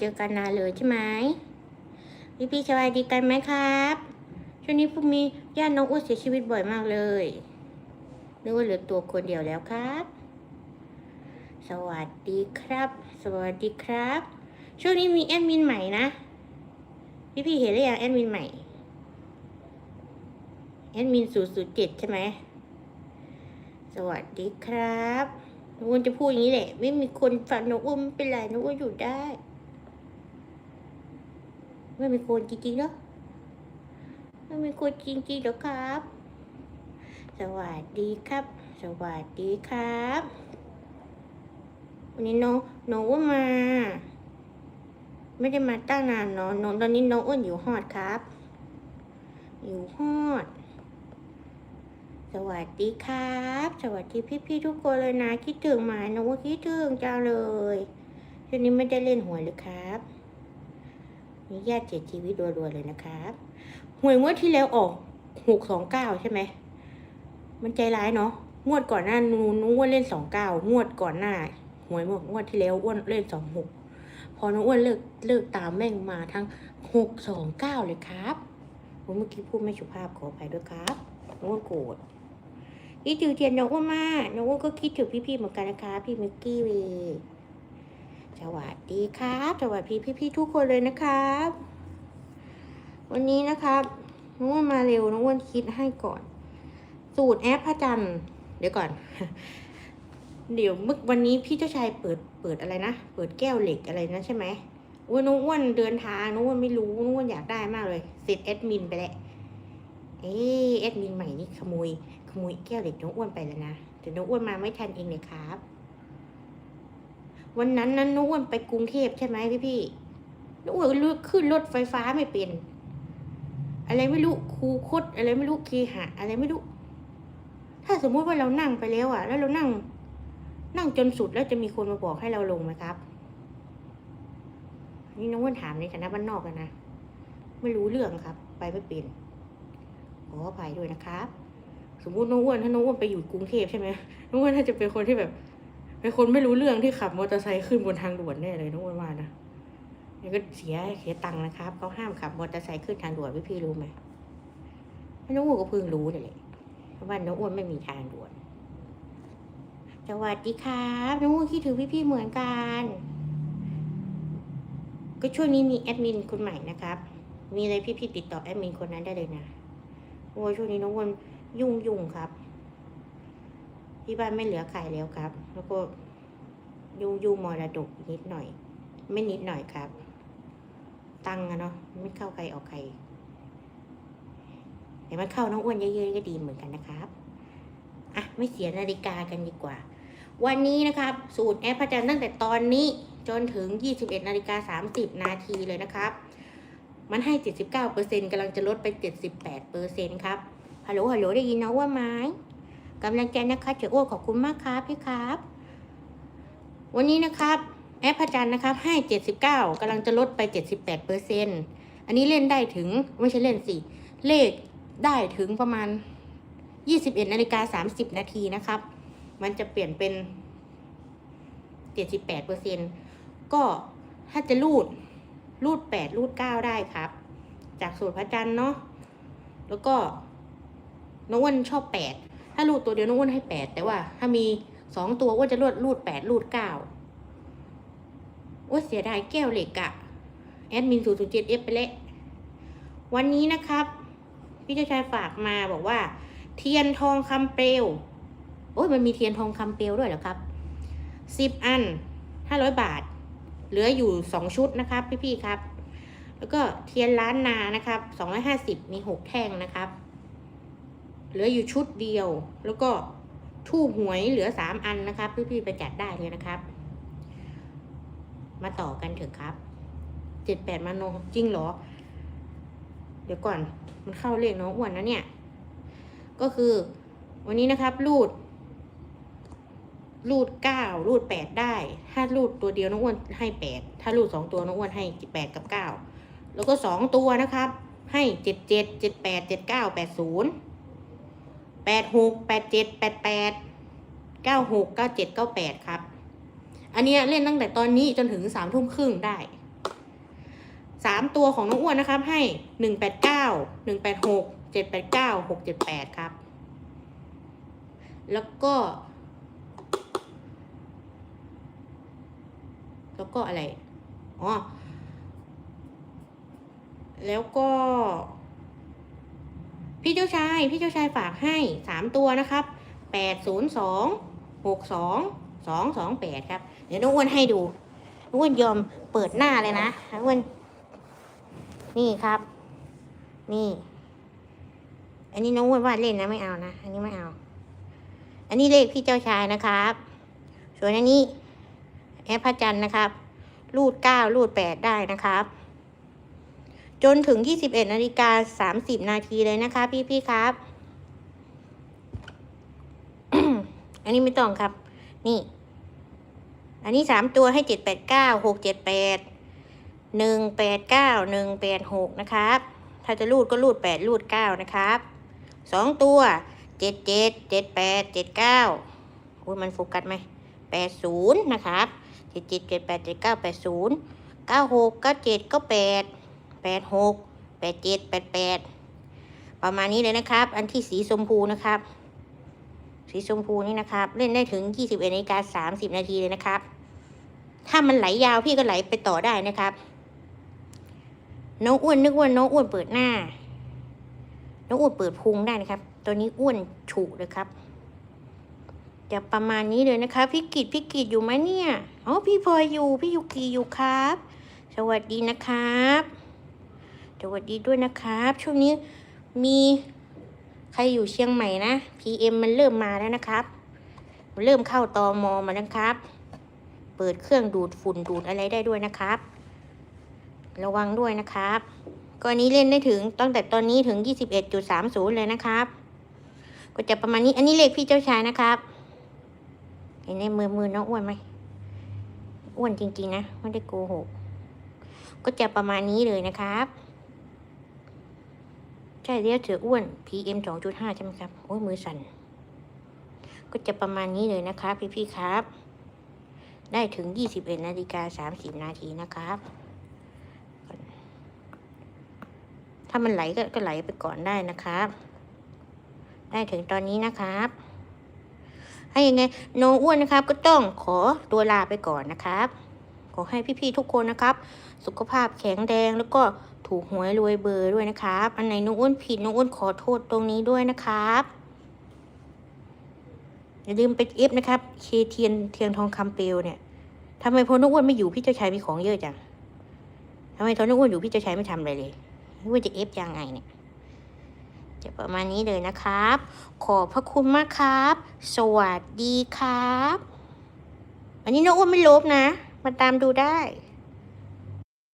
เจอกันนานเลยใช่ไหมพี่พี่สบายดีกันไหมครับช่วงนี้พวกมีญาติน้องอ้วนเสียชีวิตบ่อยมากเลยนึกว่าเหลือตัวคนเดียวแล้วครับ สวัสดีครับ สวัสดีครับ ช่วงนี้มีแอดมินใหม่นะ พี่พี่ๆเห็นหรือยังแอดมินใหม่แอดมินศูนย์ศูนย์เจ็ดใช่ไหมสวัสดีครับน้องอ้วนจะพูดอย่างนี้แหละ ไม่มีคนฟังน้องอ้วนไม่เป็นไรน้องอ้วนอยู่ได้ ไม่มีคนจริงๆเนาะไม่มีคนจริงๆหรอครับ สวัสดีครับ สวัสดีครับ วันนี้น้องน้องอ้วนมา ไม่ได้มาตั้งนานเนาะน้องตอนนี้น้องอ้วนอยู่ฮอดครับ อยู่ฮอด สวัสดีครับ สวัสดีพี่ๆทุกคนเลยนะคิดถึงไหมน้องว่าคิดถึงจังเลยช่วงนี้ไม่ได้เล่นหวยเลยครับ มีญาติเสียชีวิตรัวๆเลยนะครับหวยงวดที่แล้วออกหกสองเก้าใช่ไหม มันใจร้ายเนาะ งวดก่อนหน้านูนอ้วนเล่นสองเก้างวดก่อนหน้าหวยงวดที่แล้วอ้วนเล่นสองหกพอน้องอ้วนเลิกเลิกตามแม่งมาทั้งหกสองเก้าเลยครับผมเมื่อกี้พูดไม่สุภาพขออภัยด้วยครับน้องอ้วนโกรธคิดถึงเทียนน้องอ้วนมากน้องอ้วนก็คิดถึงพี่ๆเหมือนกันนะคะพี่มิกกี้เวย์ สวัสดีครับสวัสดีพี่ๆทุกคนเลยนะครับ วันนี้นะครับน้องวนมาเร็วน้องวนคิดให้ก่อน สูตรแอปพระจันทร์เดี๋ยวก่อน เดี๋ยวมื่อวันนี้พี่เจ้าชายเปิดเปิดอะไรนะเปิดแก้วเหล็กอะไรนะใช่ไหมอ้วนน้องอ้วนเดินทางน้องอ้วนไม่รู้น้องอ้วนอยากได้มากเลยเสร็จแอดมินไปแล้วเอ๊แอดมินใหม่นี่ขโมยขโมยแก้วเหล็กน้องอ้วนไปแล้วนะแต่น้องอ้วนมาไม่ทันเองเลยครับ วันนั้นนั้นนู้นไปกรุงเทพใช่ไหมพี่พี่น้องอ้นลุกขึ้นรถไฟฟ้าไม่เป็น อะไรไม่รู้ครูคดอะไรไม่รู้คีหะอะไรไม่รู้ ถ้าสมมุติว่าเรานั่งไปแล้วอะแล้วเรานั่ง นั่งจนสุดแล้วจะมีคนมาบอกให้เราลงไหมครับ นี่น้องอ้วนถามในฐานะบ้านนอกกันนะไม่รู้เรื่องครับ ไปไม่เป็นขออภัยด้วยนะครับ สมมุติน้องอ้วนถ้าน้องอ้วนไปอยู่กรุงเทพใช่ไหมน้องอ้วนน่าจะเป็นคนที่แบบ เป็นคนไม่รู้เรื่องที่ขับมอเตอร์ไซค์ขึ้นบนทางด่วนแน่เลยน้องอ้วนว่านะนี่ก็เสียเสียตังค์นะครับเขาห้ามขับมอเตอร์ไซค์ขึ้นทางด่วนพี่พี่รู้ไหมน้องอ้วนก็เพิ่งรู้เลยแหละเพราะว่าน้องอ้วนไม่มีทางด่วนสวัสดีครับน้องอ้วนคิดถึงพี่ๆเหมือนกัน ก็ช่วงนี้มีแอดมินคนใหม่นะครับ มีอะไรพี่ๆติดต่อแอดมินคนนั้นได้เลยนะโอ้ยช่วงนี้น้องอ้วนยุ่งยุ่งครับ ที่บ้านไม่เหลือใครแล้วครับ แล้วก็ยุ่งยุ่งมรดกนิดหน่อย ไม่นิดหน่อยครับ ตังอะเนาะไม่เข้าใครออกใครแต่มันเข้าน้องอ้วนเยอะๆก็ดีเหมือนกันนะครับอะไม่เสียนาฬิกากันดีกว่า วันนี้นะครับ สูตรแอปพระจันทร์ตั้งแต่ตอนนี้จนถึง 21นาฬิกา30 นาทีเลยนะครับ มันให้ 79%กำลังจะลดไป 78%ครับฮัลโหลฮัลโหลได้ยินน้องว่าไหม กำลังใจนะคะเจ้าอ้วนขอบคุณมากครับพี่ครับ วันนี้นะครับแอปพระจันนะครับให้79กำลังจะลดไป78%อันนี้เล่นได้ถึงไม่ใช่เล่นสิ เลขได้ถึงประมาณ21นาฬิกา30นาทีนะครับ มันจะเปลี่ยนเป็น78เปอร์เซ็นก็ถ้าจะรูดรูด8รูด9ได้ครับ จากสูตรพระจันทร์เนาะแล้วก็น้องอ้วนชอบ8 ถ้ารูดตัวเดียวน้องอ้วนให้8แต่ว่า ถ้ามี2ตัวอ้วนจะรูดรูด8รูด9โอ้ยเสียดายแก้วเหล็กอะแอดมิน0 0 7 F ไปแล้ววันนี้นะครับ พี่เจ้าชายฝากมาบอกว่า เทียนทองคำเปลวโอ้ยมันมีเทียนทองคำเปลวด้วยเหรอครับสิบอันห้าร้อยบาท เหลืออยู่สองชุดนะครับ พี่ๆครับ แล้วก็เทียนล้านนานะครับสองร้อยห้าสิบมีหกแท่งนะครับ เหลืออยู่ชุดเดียว แล้วก็ทูบหวยเหลือสามอันนะครับ พี่ๆไปจัดได้เลยนะครับ มาต่อกันเถอะครับเจ็ดแปดมาโนจริงเหรอ เดี๋ยวก่อนมันเข้าเลขน้องอ้วนนะเนี่ย ก็คือ วันนี้นะครับรูด รูดเก้ารูดแปดได้ ถ้ารูดตัวเดียวน้องอ้วนให้แปดถ้ารูดสองตัวน้องอ้วนให้แปดกับเก้าแล้วก็สองตัวนะครับ ให้เจ็ดเจ็ดเจ็ดแปดเจ็ดเก้าแปดศูนย์ แปดหกแปดเจ็ดแปดแปดเก้าหกเก้าเจ็ดเก้าแปดครับ อันเนี้ยเล่นตั้งแต่ตอนนี้จนถึงสามทุ่มครึ่งได้สามตัวของน้องอ้วนนะครับ ให้หนึ่งแปดเก้าหนึ่งแปดหกเจ็ดแปดเก้าหกเจ็ดแปดครับ แล้วก็ แล้วก็อะไร อ๋อ แล้วก็ พี่เจ้าชาย พี่เจ้าชายฝากให้สามตัวนะครับแปดศูนย์สองหกสองสองสองแปดครับ เดี๋ยวน้องอ้วนให้ดูน้องอ้วนยอมเปิดหน้าเลยนะน้องอ้วนนี่ครับ นี่ อันนี้น้องอ้วนวาดเล่นนะไม่เอานะ อันนี้ไม่เอา อันนี้เลขพี่เจ้าชายนะครับส่วนอันนี้แอปพระจันทร์นะครับ รูดเก้ารูดแปดได้นะครับ จนถึงยี่สิบเอ็ดนาฬิกาสามสิบนาทีเลยนะคะพี่พี่ๆครับ อันนี้ไม่ต้องครับ นี่ อันนี้สามตัวให้เจ็ดแปดเก้าหกเจ็ดแปดหนึ่งแปดเก้าหนึ่งแปดหกนะครับ ถ้าจะรูดก็รูดแปดรูดเก้านะครับสองตัวเจ็ดเจ็ดเจ็ดแปดเจ็ดเก้าอุ้ยมันโฟกัสไหมแปดศูนย์นะครับเจ็ดเจ็ดเจ็ดแปดเจ็ดเก้าแปดศูนย์เก้าหกเก้าเจ็ดเก็แปด แปดหกแปดเจ็ดแปดแปดประมาณนี้เลยนะครับ อันที่สีชมพูนะครับ สีชมพูนี่นะครับ เล่นได้ถึง21นาฬิกา30นาทีเลยนะครับ ถ้ามันไหลยาวพี่ก็ไหลไปต่อได้นะครับน้องอ้วนนึกว่าน้องอ้วนเปิดหน้า น้องอ้วนเปิดพุงได้นะครับ ตัวนี้อ้วนฉุกเลยครับจะประมาณนี้เลยนะคะพี่กิจพี่กิจอยู่ไหมเนี่ยอ๋อพี่พลอยอยู่พี่ยุกีอยู่ครับ สวัสดีนะครับ สวัสดีด้วยนะครับ ช่วงนี้มีใครอยู่เชียงใหม่นะ PM มันเริ่มมาแล้วนะครับ เริ่มเข้าตอมอมาแล้วครับ เปิดเครื่องดูดฝุ่นดูดอะไรได้ด้วยนะครับ ระวังด้วยนะครับก็อันนี้เล่นได้ถึงตั้งแต่ตอนนี้ถึง 21.30 เลยนะครับ ก็จะประมาณนี้ อันนี้เลขพี่เจ้าชายนะครับ เห็นในมือมือน้องอ้วนไหมอ้วนจริง ๆ นะ ไม่ได้โกหก ก็จะประมาณนี้เลยนะครับ ใช่เรียกเสืออ้วน PM 2.5 ใช่ไหมครับ โอ้ยมือสั่น ก็จะประมาณนี้เลยนะครับ พี่ๆครับ ได้ถึง 21นาฬิกา30 นาทีนะครับ ถ้ามันไหลก็ก็ไหลไปก่อนได้นะครับ ได้ถึงตอนนี้นะครับให้ยังไงโนอ้วนนะครับ ก็ต้องขอตัวลาไปก่อนนะครับ ขอให้พี่ๆทุกคนนะครับ สุขภาพแข็งแรงแล้วก็ถูกหวยรวยเบอร์ด้วยนะครับ อันไหนน้องอ้วนผิดน้องอ้วนขอโทษตรงนี้ด้วยนะครับอย่าลืมไปเอฟนะครับ เคเทียนเทียงทองคำเปลวเนี่ยทำไมพอน้องอ้วนไม่อยู่พี่เจ้าชายมีของเยอะจังทำไมตอนน้องอ้วนอยู่พี่เจ้าชายไม่ทำอะไรเลยน้องอ้วนจะเอฟยังไงเนี่ยจะประมาณนี้เลยนะครับ ขอบพระคุณมากครับ สวัสดีครับ อันนี้น้องอ้วนไม่ลบนะ มาตามดูได้